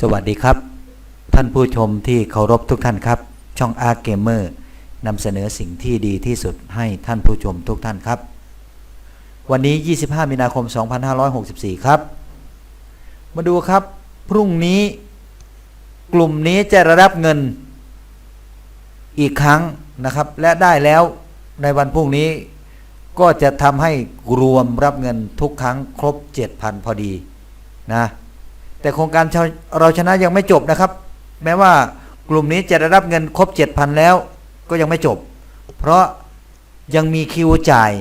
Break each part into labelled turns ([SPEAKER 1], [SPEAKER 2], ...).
[SPEAKER 1] สวัสดีครับ ท่านผู้ชมที่เคารพทุกท่านครับ ช่องอาร์เกมเมอร์นำเสนอสิ่งที่ดีที่สุดให้ท่านผู้ชมทุกท่านครับ วันนี้ 25 มีนาคม 2564 ครับ มาดูครับ พรุ่งนี้กลุ่มนี้จะรับเงินอีกครั้งนะครับ และได้แล้วในวันพรุ่งนี้ก็จะทำให้รวมรับเงินทุกครั้งครบ 7,000 พอดีนะ แต่โครงการเราชนะยังไม่จบนะครับ แม้ว่ากลุ่มนี้จะได้รับเงินครบ 7,000 แล้วก็ยังไม่จบ เพราะยังมีคิวจ่าย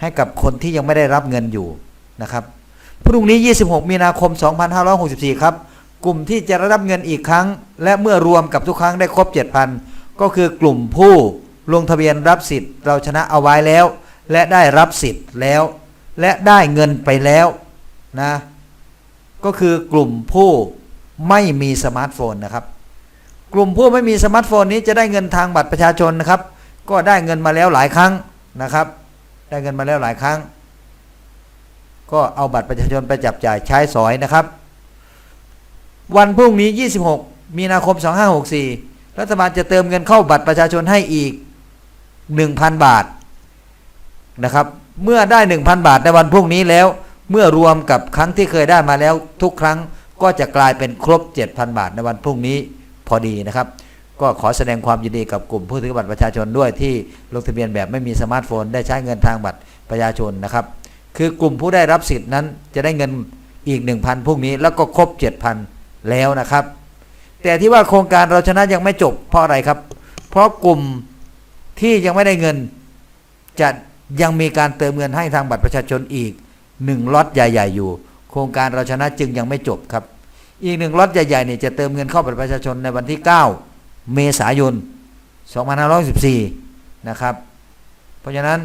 [SPEAKER 1] ให้กับคนที่ยังไม่ได้รับเงินอยู่นะครับพรุ่งนี้ 26 มีนาคม 2564 ครับ กลุ่มที่จะได้รับเงินอีกครั้ง และเมื่อรวมกับทุกครั้งได้ครบ 7,000 ก็คือกลุ่มผู้ลงทะเบียนรับสิทธิ์เราชนะเอาไว้แล้ว และได้รับสิทธิ์แล้ว และได้เงินไปแล้วนะ ก็คือกลุ่มผู้ไม่มีสมาร์ทโฟนนะครับ กลุ่มผู้ไม่มีสมาร์ทโฟนนี้จะได้เงินทางบัตรประชาชนนะครับ ก็ได้เงินมาแล้วหลายครั้งนะครับ ได้เงินมาแล้วหลายครั้ง ก็เอาบัตรประชาชนไปจับจ่ายใช้สอยนะครับ วันพรุ่งนี้ 26 มีนาคม 2564 รัฐบาลจะเติมเงินเข้าบัตรประชาชนให้อีก 1,000 บาทนะครับ เมื่อได้ 1,000 บาทในวันพรุ่งนี้แล้ว เมื่อรวมกับครั้งที่เคยได้มาแล้วทุกครั้งก็จะกลายเป็นครบ 7,000 บาทในวันพรุ่งนี้พอดีนะครับ ก็ขอแสดงความยินดีกับกลุ่มผู้ถือบัตรประชาชนด้วยที่ลงทะเบียนแบบไม่มีสมาร์ทโฟน ได้ใช้เงินทางบัตรประชาชนนะครับ คือกลุ่มผู้ได้รับสิทธิ์นั้นจะได้เงินอีก 1,000พรุ่งนี้แล้วก็ครบ 7,000 แล้วนะครับ แต่ที่ว่าโครงการเราชนะยังไม่จบเพราะอะไรครับ เพราะกลุ่มที่ยังไม่ได้เงินจะยังมีการเติมเงินให้ทางบัตรประชาชนอีก หนึ่งล็อตใหญ่ ๆ อยู่ โครงการเราชนะจึงยังไม่จบครับ อีกหนึ่งล็อตใหญ่ๆเนี่ยจะเติมเงินเข้าบัตรประชาชนในวันที่ 9 เมษายน 2514 นะครับ เพราะฉะนั้น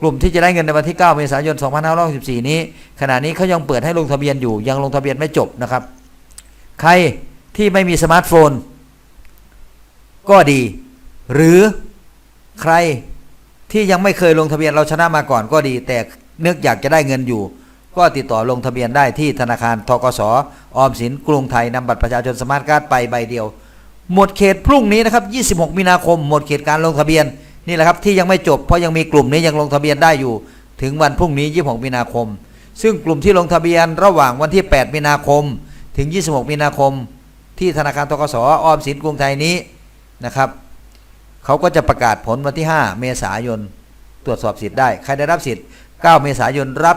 [SPEAKER 1] กลุ่มที่จะได้เงินในวันที่ 9 เมษายน 2514 นี้ ขณะนี้เขายังเปิดให้ลงทะเบียนอยู่ ยังลงทะเบียนไม่จบนะครับ ใครที่ไม่มีสมาร์ทโฟน ก็ดี หรือใครที่ยังไม่เคยลงทะเบียนเราชนะมาก่อนก็ดี แต่ นึกอยากจะได้เงินอยู่ ก็ติดต่อลงทะเบียนได้ที่ธนาคารทกสออมสินกรุงไทยนำบัตรประชาชนสมาร์ทการ์ดไปใบเดียว หมดเขตพรุ่งนี้นะครับ 26 มีนาคม หมดเขตการลงทะเบียนนี่แหละครับที่ยังไม่จบเพราะยังมีกลุ่มนี้ยังลงทะเบียนได้อยู่ ถึงวันพรุ่งนี้ 26 มีนาคม ซึ่งกลุ่มที่ลงทะเบียนระหว่างวันที่ 8 มีนาคม ถึง 26 มีนาคม ที่ธนาคารทกสออมสินกรุงไทยนี้นะครับเขาก็จะประกาศผลวันที่ 5 เมษายนตรวจสอบสิทธิ์ได้ ใครได้รับสิทธิ์ 9 เมษายนรับ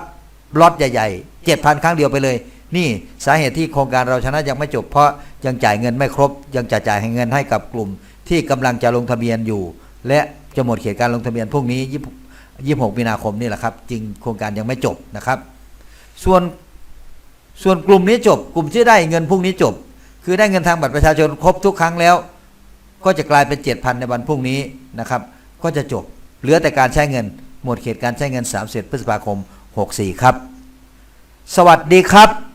[SPEAKER 1] ล็อตใหญ่ๆ 7,000 ครั้งเดียวไปเลย นี่สาเหตุที่โครงการเราชนะยังไม่จบเพราะยังจ่ายเงินไม่ครบ ยังจะจ่ายให้เงินให้กับกลุ่ม ที่กำลังจะลงทะเบียนอยู่ และจะหมดเขตการลงทะเบียนพรุ่งนี้20 26มีนาคมนี่แหละครับจริงโครงการยังไม่จบนะครับ ส่วนส่วนกลุ่มนี้จบ กลุ่มที่ได้เงินพรุ่งนี้จบ คือได้เงินทางบัตรประชาชนครบทุกครั้งแล้ว ก็จะกลายเป็น 7,000 ในวันพรุ่งนี้นะครับ ก็จะจบ เหลือแต่การใช้เงิน หมดเขตการใช้เงิน 30 พฤษภาคม 64 ครับ สวัสดีครับ